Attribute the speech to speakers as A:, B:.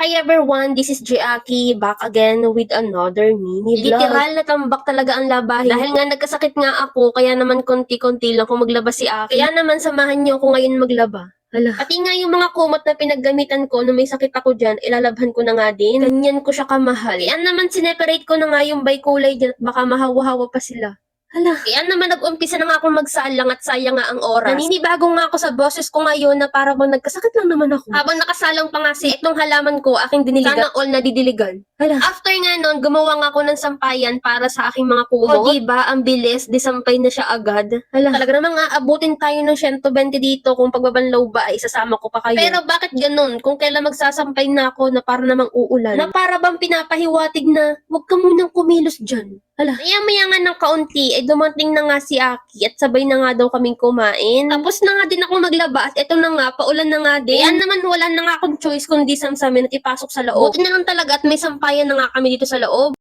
A: Hi everyone, this is Jiaki back again with another mini vlog. Literal na tambak talaga ang labahin. Dahil nga nagkasakit nga ako, kaya naman konti-konti lang kung maglaba si Aki. Kaya naman samahan niyo ako ngayon maglaba. Hala. Pati nga yung mga kumot na pinaggamitan ko nung may sakit ako dyan, ilalabhan ko na nga din. Ganyan ko siya kamahal. Kaya naman sineparate ko na nga yung bay kulay dyan at baka mahawa-hawa pa sila. Hala. Kaya naman nag-umpisa na nga ako magsalang at sayang nga ang oras. Naninibago nga ako sa boses ko ngayon na para bang nagkasakit lang naman ako. Habang nakasalang pa nga si itong halaman ko, aking diniligan. Sana all na didiligan. Hala. After nga nun, gumawa nga ako ng sampayan para sa aking mga kumot. O diba, ang bilis, disampay na siya agad. Hala. Talaga naman nga, abutin tayo ng 120 dito kung pagbabanlaw ba ay isasama ko pa kayo. Pero bakit ganun? Kung kailan magsasampay na ako na para namang uulan. Na para bang pinapahiwatig na, huwag ka munang kumilos dyan. Hala. Maya-maya nga ng kaunti, ay dumating na nga si Aki at sabay na nga daw kaming kumain. Tapos na nga din ako maglaba at eto na nga, paulan na nga din. Yan naman wala na nga akong choice kundi samsamin at ipasok sa loob. Buti na lang talaga at may sampayan na nga kami dito sa loob.